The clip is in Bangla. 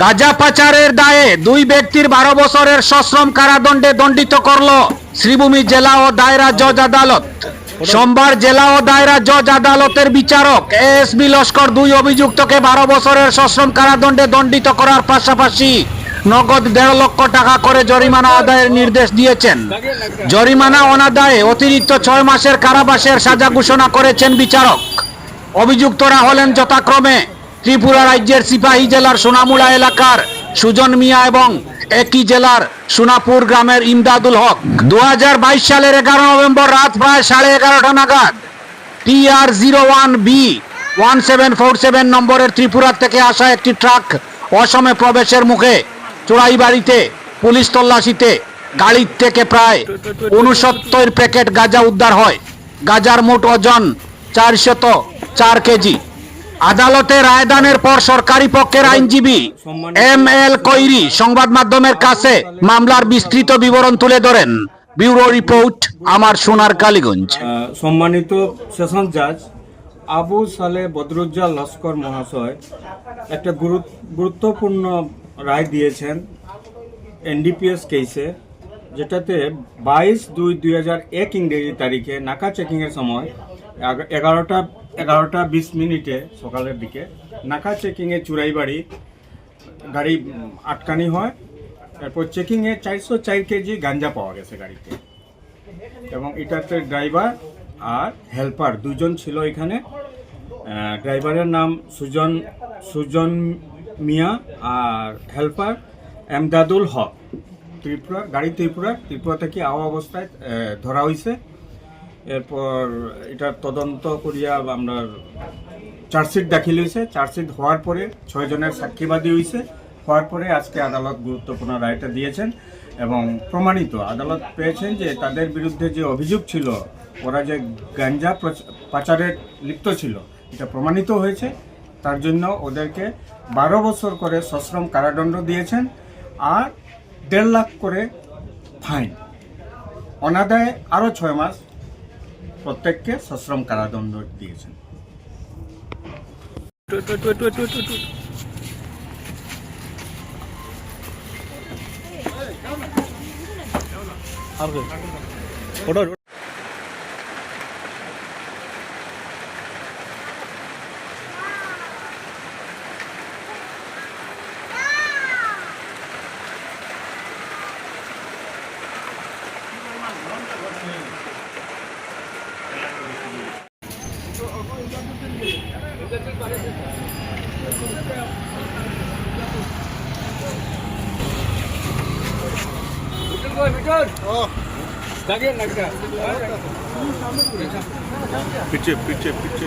গাঁজা পাচারের দায়ে দুই ব্যক্তির বারো বছরের সশ্রম কারাদণ্ডে দণ্ডিত করল শ্রীভূমি জেলা ও দায়রা জজ আদালত। সোমবার জেলা ও দায়রা জজ আদালতের বিচারক এস বি লস্কর দুই অভিযুক্তকে বারো বছরের সশ্রম কারাদণ্ডে দণ্ডিত করার পাশাপাশি নগদ দেড় লক্ষ টাকা করে জরিমানা আদায়ের নির্দেশ দিয়েছেন। জরিমানা অনাদায়ে অতিরিক্ত ছয় মাসের কারাবাসের সাজা ঘোষণা করেছেন বিচারক। অভিযুক্তরা হলেন যথাক্রমে ত্রিপুরা রাজ্যের সিপাহী জেলার সোনামুলা এলাকার সুজন মিয়া এবং একই জেলার সোনাপুর গ্রামের ইমদাদুল হক। দু হাজার বাইশ সালের এগারো নভেম্বর রাত প্রায় সাড়ে এগারোটা নাগাদ T R zero one B one seven four seven নম্বরের ত্রিপুরা থেকে আসা একটি ট্রাক অসমে প্রবেশের মুখে চোরাই বাড়িতে পুলিশ তল্লাশিতে, গাড়ির থেকে প্রায় উনসত্তর প্যাকেট গাঁজা উদ্ধার হয়। গাঁজার মোট ওজন চারশত চার কেজি। আদালতে রায়দানের পর সরকারি পক্ষের আইনজীবী এম এল কৈরি সংবাদ মাধ্যমের কাছে মামলার বিস্তৃত বিবরণ তুলে ধরেন। ব্যুরো রিপোর্ট, আমার সোনার কালীগঞ্জ। সম্মানিত সেশন জাজ, আবু সালে বদরুজ্জাল লস্কর মহাশয় একটা গুরুত- গুরুত্বপূর্ণ রায় দিয়েছেন এনডিপিএস কেসে, যেটাতে বাইশ দুই দুই হাজার এক ইংরেজি তারিখে নাকা চেকিংয়ের সময় এগা- এগারোটা এগারোটা বিশ মিনিটে সকালের দিকে। নাকা চেকিংয়ে চুরাইবাড়ি, গাড়ি আটকানি হয়। তারপর চেকিংয়ে চারশো চার কেজি গাঞ্জা পাওয়া গেছে গাড়িতে। এবং এটাতে ড্রাইভার আর হেল্পার দুজন ছিল এখানে। ড্রাইভারের নাম সুজন সুজন মিয়া আর হেল্পার এমদাদুল হক। ত্রিপুরা, গাড়ি ত্রিপুরা ত্রিপুরা থেকে আওয়া অবস্থায় ধরা হয়েছে এরপর এটা তদন্ত করিয়া আমরা চার্জশিট দাখিল হয়েছে চার্জশিট হওয়ার পরে ছয়জনের সাক্ষীবাদী হয়েছে হওয়ার পরে আজকে আদালত গুরুত্বপূর্ণ রায়টা দিয়েছেন এবং প্রমাণিত আদালত পেয়েছেন যে তাদের বিরুদ্ধে যে অভিযোগ ছিল, ওরা যে গাঞ্জা পাচারে লিপ্ত ছিল, এটা প্রমাণিত হয়েছে। তার জন্য ওদেরকে বারো বছর করে সশ্রম কারাদণ্ড দিয়েছেন আর দেড় লাখ করে ফাইন। অনাদায়ে আরও ছয় মাস প্রত্যেককে সশ্রম কারাদণ্ড দিয়েছেন। पीछे पीछे पीछे